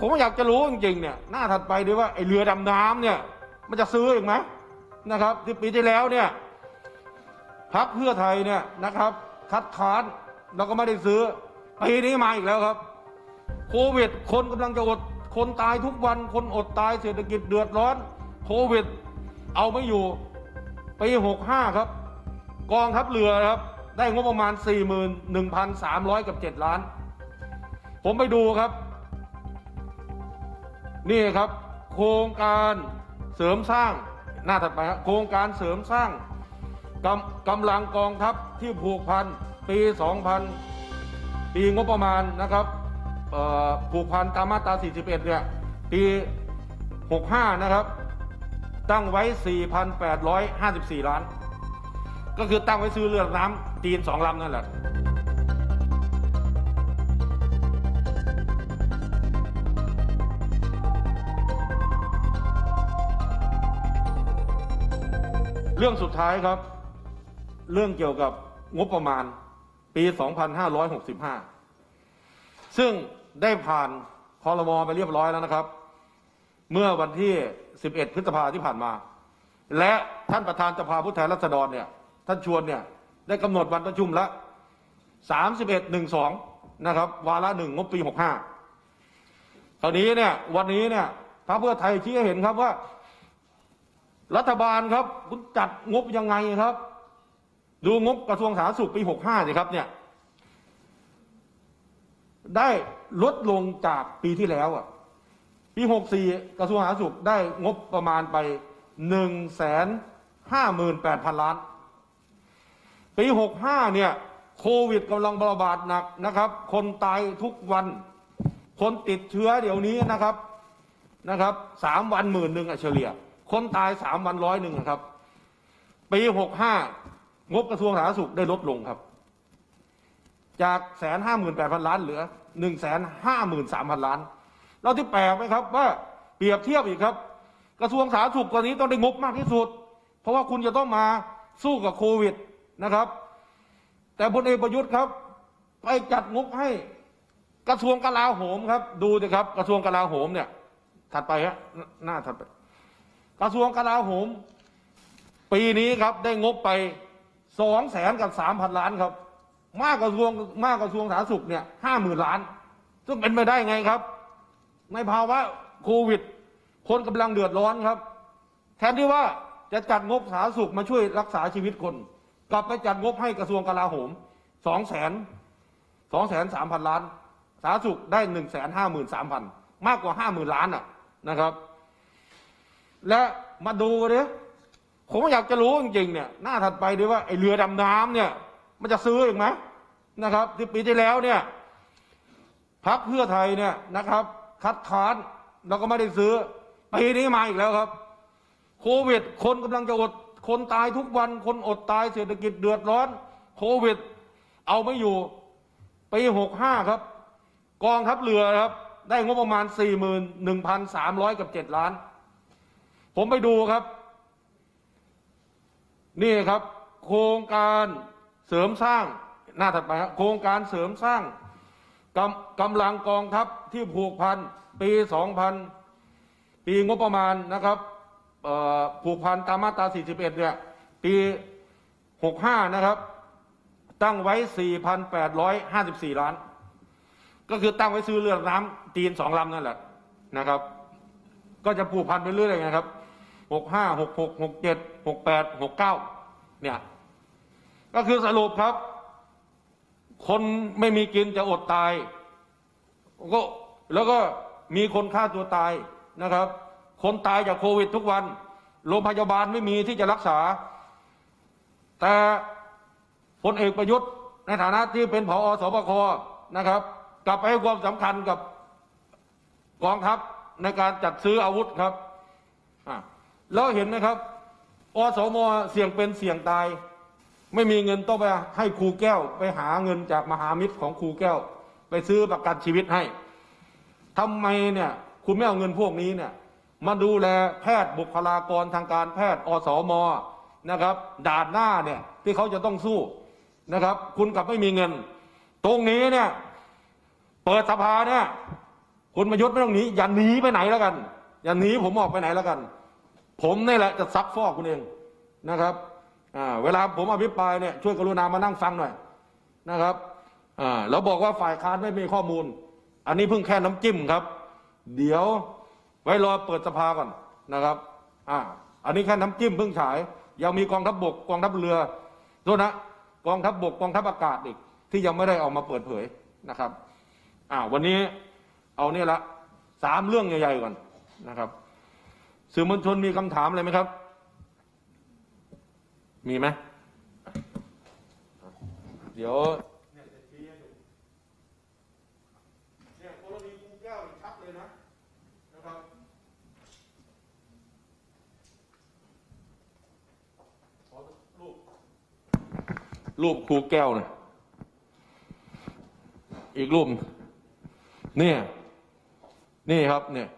ผมอยากจะรู้จริงๆเนี่ยหน้าถัดไปดีว่าไอเรือดำน้ำเนี่ย มันจะซื้ออีกไหมนะครับ ที่ปีที่แล้วเนี่ยพักเพื่อไทยเนี่ยนะครับ คัดค้านเราก็ไม่ได้ซื้อปีนี้มาอีกแล้วครับโควิด คนกำลังจะอด คนตายทุกวัน คนอดตายเศรษฐกิจเดือดร้อน โควิด เอาไม่อยู่ปี65ครับ กองทัพเรือครับ ได้งบประมาณ 41,300 กับ 7 ล้าน ผมไปดูครับ นี่ครับ โครงการเสริมสร้างหน้าถัดไปครับโครงการเสริมสร้างกำกำลังกองทัพที่ผูกพันปี 2000 ปีงบประมาณนะครับผูกพันตามมาตรา 41 เนี่ย ปี 65 นะครับ ตั้งไว้ 4,854 ล้าน ก็คือตั้งไว้ซื้อเรือดำน้ำจีนสองลำนั่นแหละ เรื่องสุดท้ายครับ เรื่องเกี่ยวกับงบประมาณปี 2565 ซึ่งได้ผ่านคอรมอไปเรียบร้อยแล้วนะครับ เมื่อวันที่ 11 พฤษภาที่ผ่านมา และท่านประธานสภาผู้แทนราษฎรเนี่ยท่านชวนเนี่ยได้กำหนดวันประชุมละ 31.12 นะครับ วาระหนึ่งงบปี 65คราวนี้เนี่ยวันนี้เนี่ยพรรคเพื่อไทยชี้ให้เห็นครับว่า รัฐบาลครับ คุณจัดงบยังไงครับ ดูงบกระทรวงสาธารณสุขปี65สิครับเนี่ย ได้ลดลงจากปีที่แล้วอะ ปี64กระทรวงสาธารณสุขได้งบประมาณไป1 5 8 0 0 0ล้าน ปี65เนี่ย โควิดกำลังระบาดหนักนะครับ คนตายทุกวัน คนติดเชื้อเดี๋ยวนี้นะครับนะครับสามวันหมื่นหนึ่งอเฉลี่ย คนตายสามวันร้อยหนึ่งครับ ปีหกห้างบกระทรวงสาธารณสุขได้ลดลงครับ จากแสนห้าหมื่นแปดพันล้านเหลือหนึ่งแสนห้าหมื่นสามพันล้าน เราที่แปลกไหมครับว่าเปรียบเทียบอีกครับ กระทรวงสาธารณสุขตอนนี้ต้องได้งบมากที่สุด เพราะว่าคุณจะต้องมาสู้กับโควิดนะครับ แต่พลเอกประยุทธ์ครับ ไปจัดงบให้กระทรวงกลาโหมครับ ดูสิครับ กระทรวงกลาโหมเนี่ย ถัดไปฮะหน้าถัดไป กระทรวงกลาโหม ปีนี้ครับได้งบไปสองแสนกับสามพันล้านครับ มากกระทรวงมากกระทรวงสาธารณสุขเนี่ยห้าหมื่นล้าน ซึ่งเป็นไปได้ไงครับ ในภาวะโควิด คนกำลังเดือดร้อนครับ แทนที่ว่าจะจัดงบสาธารณสุขมาช่วยรักษาชีวิตคน กลับไปจัดงบให้กระทรวงกลาโหมสองแสนสองแสนสามพันล้าน สาธารณสุขได้หนึ่งแสนห้าหมื่นสามพันมากกว่าห้าหมื่นล้านอะนะครับ และมาดูเนี่ยผมอยากจะรู้จริงๆเนี่ยหน้าถัดไปดีว่าไอเรือดำน้ำเนี่ย มันจะซื้ออีกไหมนะครับที่ปีที่แล้วเนี่ยพักเพื่อไทยเนี่ยนะครับ คัดค้านเราก็ไม่ได้ซื้อปีนี้มาอีกแล้วครับ โควิด คนกำลังจะอด คนตายทุกวัน คนอดตายเศรษฐกิจเดือดร้อน โควิด เอาไม่อยู่ปีหกห้าครับ กองทัพเรือครับ ได้งบประมาณสี่หมื่นหนึ่งพันสามร้อยกับเจ็ดล้าน ผมไปดูครับ นี่ครับ โครงการเสริมสร้างหน้าถัดไปครับโครงการเสริมสร้างกำกำลังกองทัพที่ผูกพันปีสองพันปีงบประมาณนะครับผูกพันตามมาตรา 41 เนี่ย ปี 65 นะครับ ตั้งไว้ 4,854 ล้าน ก็คือตั้งไว้ซื้อเรือน้ำจีนสองลำนั่นแหละนะครับ ก็จะผูกพันไปเรื่อยๆนะครับ หกห้าหกหกหกเจ็ดหกแปดหกเก้าเนี่ยก็คือสรุปครับ คนไม่มีกินจะอดตายก็แล้วก็มีคนฆ่าตัวตายนะครับ คนตายจากโควิดทุกวัน โรงพยาบาลไม่มีที่จะรักษา แต่พลเอกประยุทธ์ในฐานะที่เป็นผอสบคนะครับ กลับไปให้ความสำคัญกับกองทัพในการจัดซื้ออาวุธครับอะ แล้วเห็นไหมครับอสมเสี่ยงเป็นเสี่ยงตาย ไม่มีเงินต้องไปให้ครูแก้ว ไปหาเงินจากมหามิตรของครูแก้ว ไปซื้อประกันชีวิตให้ทำไมเนี่ยคุณไม่เอาเงินพวกนี้เนี่ยมาดูแลแพทย์บุคลากรทางการแพทย์อสมนะครับ ด่านหน้าเนี่ยที่เขาจะต้องสู้นะครับ คุณกลับไม่มีเงิน ตรงนี้เนี่ยเปิดสภาเนี่ยคุณประยุทธ์ไม่ต้องหนีอย่าหนีไปไหนแล้วกัน อย่าหนีผมออกไปไหนแล้วกัน ผมนี่แหละจะซักฟอกคุณเองนะครับเวลาผมอภิปรายเนี่ยช่วยกรุณามานั่งฟังหน่อยนะครับอ่าแล้วบอกว่าฝ่ายค้านไม่มีข้อมูล อันนี้เพิ่งแค่น้ำจิ้มครับ เดี๋ยวไว้รอเปิดสภาก่อนนะครับอ่าอันนี้แค่น้ำจิ้มเพิ่งฉาย ยังมีกองทัพบกกองทัพเรือโทษนะกองทัพบกกองทัพอากาศอีก ที่ยังไม่ได้ออกมาเปิดเผยนะครับอ่าวันนี้เอาเนี่ยละสามเรื่องใหญ่ๆก่อนนะครับ สื่อมวลชนมีคำถามอะไรไหมครับ มีไหม เดี๋ยวเนี่ยจะชี้ให้ดูเนี่ยกรณีกูแก้วชัดเลยนะนะครับขอรูปรูปครูแก้วหน่อยอีกรูป เนี่ย นี่ครับเนี่ย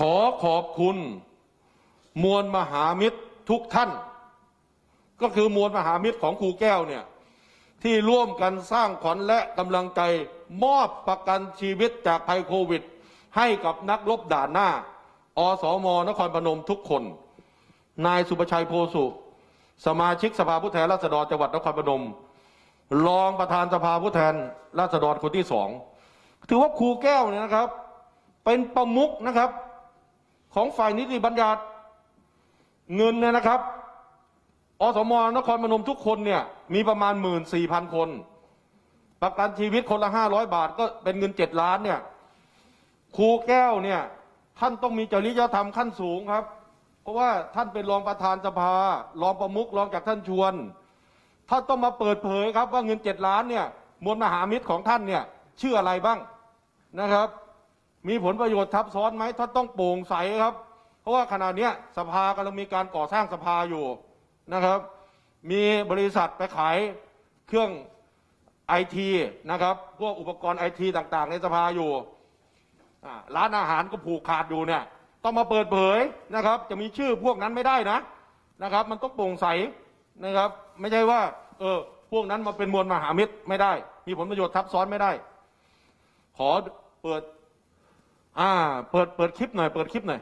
ขอขอบคุณ มวลมหามิตรทุกท่าน ก็คือมวลมหามิตรของครูแก้วเนี่ยที่ร่วมกันสร้างขวัญและกำลังใจมอบประกันชีวิตจากภัยโควิด ให้กับนักรบด่านหน้า อสมนครพนมทุกคน นายสุประชัยโพสุ สมาชิกสภาผู้แทนราษฎรจังหวัดนครพนม รองประธานสภาผู้แทนราษฎรคนที่สอง ถือว่าครูแก้วเนี่ยนะครับ เป็นประมุขนะครับ ของฝ่ายนิติบัญญัติเงินเนี่ยนะครับ อสมนครพนมทุกคนเนี่ยมีประมาณหมื่นสี่พันคน ประกันชีวิตคนละห้าร้อยบาทก็เป็นเงินเจ็ดล้านเนี่ยครูแก้วเนี่ยท่านต้องมีจริยธรรมขั้นสูงครับ เพราะว่าท่านเป็นรองประธานสภา รองประมุขรองจากท่านชวน ท่านต้องมาเปิดเผยครับว่าเงินเจ็ดล้านเนี่ยมวลมหามิตรของท่านเนี่ยชื่ออะไรบ้างนะครับ มีผลประโยชน์ทับซ้อนไหมท่านต้องโปร่งใสครับ เพราะว่าขณะเนี้ยสภากำลังมีการก่อสร้างสภาอยู่นะครับ มีบริษัทไปขายเครื่องไอทีนะครับ พวกอุปกรณ์ไอทีต่างๆ ในสภาอยู่ร้านอาหารก็ผูกขาดอยู่เนี่ย ต้องมาเปิดเผยนะครับ จะมีชื่อพวกนั้นไม่ได้นะนะครับ มันต้องโปร่งใสนะครับ ไม่ใช่ว่า เออพวกนั้นมาเป็นมวลมหามิตรไม่ได้ มีผลประโยชน์ทับซ้อนไม่ได้ ขอเปิด อ่า เปิดเปิดคลิปหน่อย เปิดคลิปหน่อย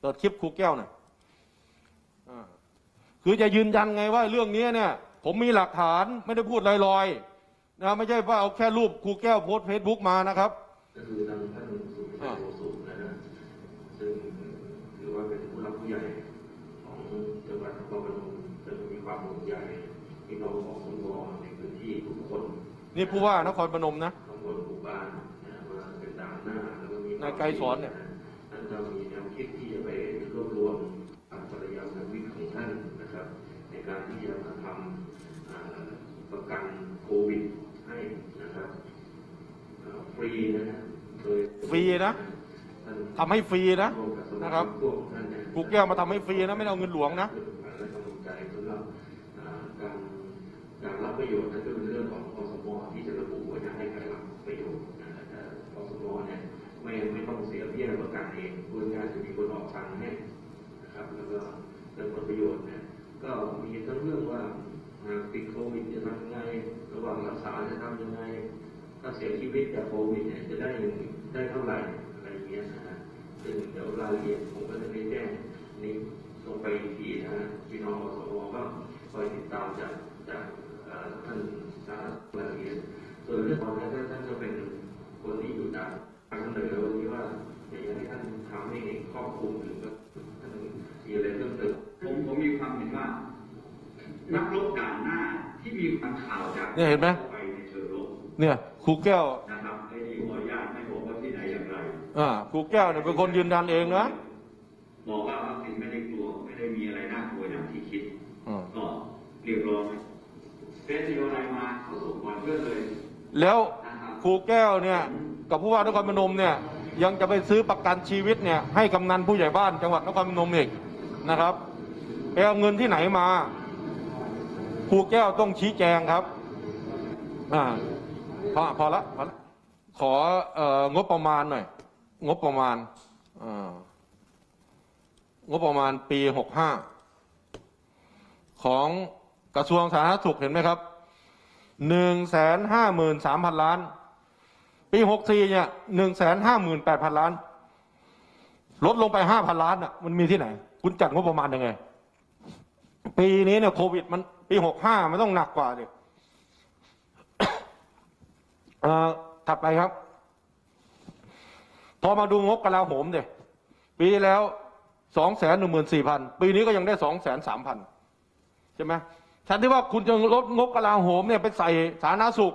เปิดคลิปครูแก้วหน่อยอ่าคือจะยืนยันไงว่าเรื่องนี้เนี่ย ผมมีหลักฐานไม่ได้พูดลอยๆนะไม่ใช่ว่าเอาแค่รูปครูแก้วโพสเฟซบุ๊กมานะครับก็คือทางท่านสุภชัยโฆษุนะฮะซึ่งถือว่าเป็นผู้รักผู้ใหญ่ของจังหวัดนครพนมจะมีความห่วงใยพี่น้องของสมในพื้นที่ทุกคน นี่ผู้ว่านครพนมนะ นายไกรสอนเนี่ยท่านจะมีแนวคิดที่จะไปรวบรวมภรรยาสามีของท่านนะครับ ในการที่จะมาทำอ่าประกันโควิดให้นะครับอ่าฟรีนะฮะโดยฟรีนะท่านทำให้ฟรีนะนะครับครูแก้วมาทำให้ฟรีนะไม่ได้เอาเงินหลวงนะและกำลังใจสำหรับอ่าการการรับประโยชน์นั่น มีทั้งเรื่องว่าหาติดโควิดจะทำยังไง ระหว่างรักษาจะทำยังไง ถ้าเสียชีวิตจากโควิดเนี่ยจะได้ได้เท่าไหร่อะไรอย่างเงี้ยนะฮะซึ่งเดี๋ยวรายละเอียดผมก็จะไปแจ้งนี้ลงไปอีกทีนะฮะพี่น้องอสมก็คอยติดตามจากจากท่านสารรายละเอียดส่วนเรื่องของท่านท่านก็เป็นคนที่อยู่จากทางเสนอวันนี้ว่า เนี่ยเห็นไหมไปในเชิงรบเนี่ยครูแก้วนะครับไอ้นี่ขออนุญาตไม่บอกว่าที่ไหนอย่างไรอ่าครูแก้วเนี่ยเป็นคนยืนยันเองนะบอกว่าวัคซีนไม่ได้กลัวไม่ได้มีอะไรน่ากลัวอย่างที่คิดอ่าก็เรียบร้อยเฟสติวัลอะไรมาเขาส่งก่อนเพื่อนเลย แล้วครูแก้วเนี่ย กับผู้ว่านครพนมเนี่ย ยังจะไปซื้อประกันชีวิตเนี่ย ให้กำนันผู้ใหญ่บ้านจังหวัดนครพนมอีกนะครับไปเอาเงินที่ไหนมาครูแก้วต้องชี้แจงครับ อ่าพอพอละพอละขอเอ่องบประมาณหน่อย งบประมาณอ่างบประมาณปีหกห้าของกระทรวงสาธารณสุขเห็นไหมครับหนึ่งแสนห้าหมื่นสามพันล้าน ปีหกสี่เนี่ยหนึ่งแสนห้าหมื่นแปดพันล้าน ลดลงไปห้าพันล้านอะมันมีที่ไหน คุณจัดงบประมาณยังไง ปีนี้เนี่ยโควิดมันปีหกห้ามันต้องหนักกว่าดิ เอ่อถัดไปครับ พอมาดูงบกลาโหมเนี่ยปีที่แล้วสองแสนหนึ่งหมื่นสี่พันปีนี้ก็ยังได้สองแสนสามพันใช่ไหมฉันที่ว่าคุณจะลดงบกลาโหมเนี่ยไปใส่สาธารณสุข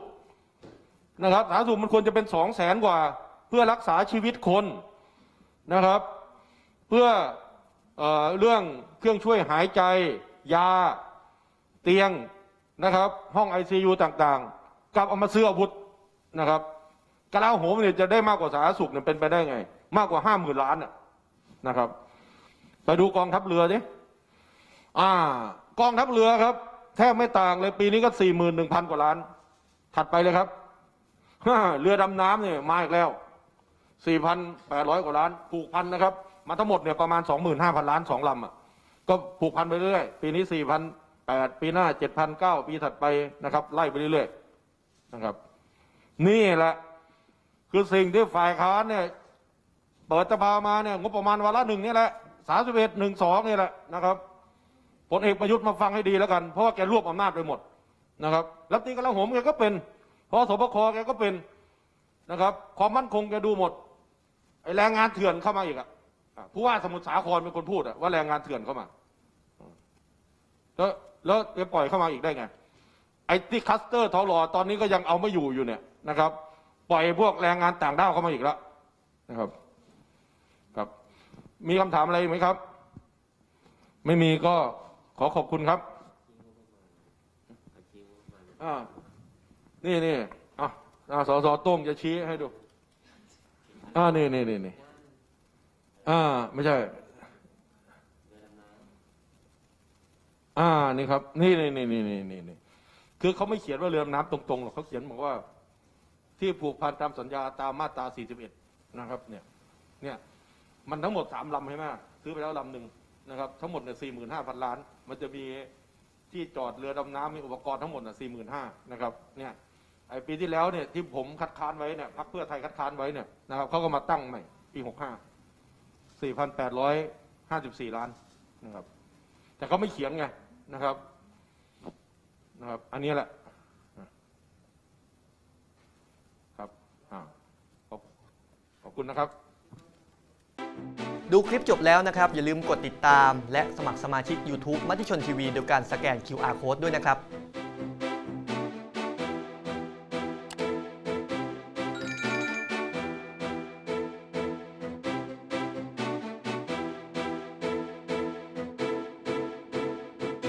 นะครับสาธารณสุขมันควรจะเป็นสองแสนกว่า เพื่อรักษาชีวิตคนนะครับ เพื่อเออเรื่องเครื่องช่วยหายใจ ยาเตียงนะครับ ห้องไอซียูต่างๆกลับเอามาซื้ออาวุธ นะครับกลาโหมเนี่ยจะได้มากกว่าสาธารณสุขเนี่ยเป็นไปได้ไง มากกว่าห้าหมื่นล้านน่ะนะครับ ไปดูกองทัพเรือดิอ่า กองทัพเรือครับ แทบไม่ต่างเลยปีนี้ก็สี่หมื่นหนึ่งพันกว่าล้าน ถัดไปเลยครับเรือดำน้ำเนี่ยมาอีกแล้วสี่พันแปดร้อยกว่าล้านผูกพันนะครับ มาทั้งหมดเนี่ยประมาณสองหมื่นห้าพันล้านสองลำอะก็ผูกพันไปเรื่อยปีนี้สี่พันแปดปีหน้าเจ็ดพันเก้าปีถัดไปนะครับ ไล่ไปเรื่อยๆนะครับ นี่แหละ คือสิ่งที่ฝ่ายค้านเนี่ย เปิดสภามาเนี่ยงบประมาณวาระหนึ่งนี่แหละสามสิบเอ็ดหนึ่งสองนี่แหละนะครับพลเอกประยุทธ์มาฟังให้ดีแล้วกันเพราะว่าแกรวบอำนาจไปหมดนะครับรัฐมนตรีกลาโหมแกก็เป็นพอสบคแกก็เป็นนะครับ ความมั่นคงแกดูหมดไอแรงงานเถื่อนเข้ามาอีกอะ่ะผู้ว่าสมุทรสาครเป็นคนพูดอะว่าแรงงานเถื่อนเข้ามา แล้วแล้วจะปล่อยเข้ามาอีกได้ไงไอที่คัสเตอร์ทอรอตอนนี้ก็ยังเอาไม่อยู่อยู่เนี่ย นะครับ ปล่อยพวกแรงงานต่างด้าวเข้ามาอีกแล้วนะครับครับ มีคำถามอะไรไหมครับ ไม่มีก็ขอขอบคุณครับอ่านี่นี่อะอ่าสสโต้งจะชี้ให้ดูอ่านี่นี่นี่นี่อ่าไม่ใช่อ่านี่ครับ นี่นี่นี่นี่นี่นี่นี่คือเขาไม่เขียนว่าเรือดำน้ำตรงๆหรอกเขาเขียนบอกว่า ที่ผูกพันตามสัญญาตามมาตรา 41 นะครับเนี่ยเนี่ยมันทั้งหมดสามลำใช่ไหมซื้อไปแล้วลำหนึ่งนะครับทั้งหมดเนี่ยสี่หมื่นห้าพันล้าน มันจะมีที่จอดเรือดำน้ำมีอุปกรณ์ทั้งหมดน่ะสี่หมื่นห้านะครับเนี่ยไอปีที่แล้วเนี่ยที่ผมคัดค้านไว้เนี่ยพรรคเพื่อไทยคัดค้านไว้เนี่ยนะครับเขาก็มาตั้งใหม่ปีหกห้าสี่พันแปดร้อยห้าสิบสี่ล้านนะครับ แต่เขาไม่เขียนไงนะครับนะครับ อันนี้แหละครับ อ่าขอบขอบคุณนะครับ ดูคลิปจบแล้วนะครับ อย่าลืมกดติดตาม และสมัครสมาชิก YouTube มติชนทีวีโดยการสแกน QR Code ด้วยนะครับ